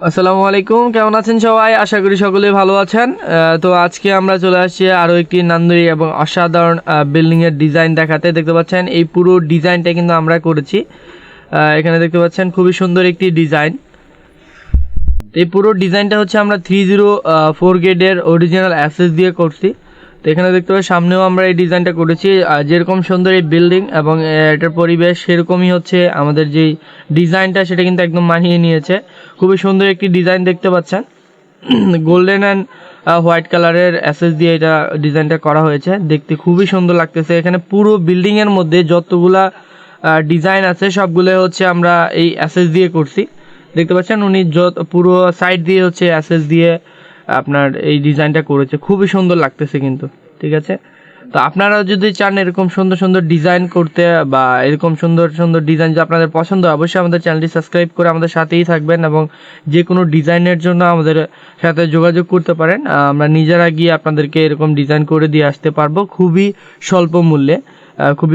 আসসালামু আলাইকুম, কেমন আছেন সবাই? আশা করি সকলে ভালো আছেন। তো আজকে আমরা চলে আসছি আরও একটি নান্দরি এবং অসাধারণ বিল্ডিংয়ের ডিজাইন দেখাতে। দেখতে পাচ্ছেন, এই পুরো ডিজাইনটা কিন্তু আমরা করেছি। এখানে দেখতে পাচ্ছেন, খুবই সুন্দর একটি ডিজাইন এই পুরো ডিজাইনটা হচ্ছে আমরা থ্রি জিরো ফোর গেটের অরিজিনাল অ্যাসেস দিয়ে করছি। তো এখানে দেখতে পাচ্ছি, সামনেও আমরা এই ডিজাইনটা করেছি। যেরকম সুন্দর এই বিল্ডিং এবং এটার পরিবেশ, সেরকমই হচ্ছে আমাদের যেই ডিজাইনটা, সেটা কিন্তু একদম মানিয়ে নিয়েছে। খুবই সুন্দর একটি ডিজাইন দেখতে পাচ্ছেন। গোল্ডেন অ্যান্ড হোয়াইট কালারের অ্যাসেস দিয়ে এটা ডিজাইনটা করা হয়েছে। দেখতে খুবই সুন্দর লাগতেছে। এখানে পুরো বিল্ডিংয়ের মধ্যে যতগুলা ডিজাইন আছে, সবগুলো হচ্ছে আমরা এই অ্যাসেস দিয়ে করছি। দেখতে পাচ্ছেন, উনি যত, পুরো সাইড দিয়ে হচ্ছে অ্যাসেস দিয়ে আপনার এই ডিজাইনটা করেছে। খুবই সুন্দর লাগতেছে কিন্তু, ঠিক আছে? তো আপনারা যদি চান এরকম সুন্দর সুন্দর ডিজাইন করতে বা এরকম সুন্দর সুন্দর ডিজাইন যদি আপনাদের পছন্দ হয়, অবশ্যই আমাদের চ্যানেলটি সাবস্ক্রাইব করে আমাদের সাথেই থাকবেন এবং যে কোনো ডিজাইনের জন্য আমাদের সাথে যোগাযোগ করতে পারেন। আমরা নিজেরা গিয়ে আপনাদেরকে এরকম ডিজাইন করে দিয়ে আসতে পারব খুবই স্বল্প মূল্যে খুবই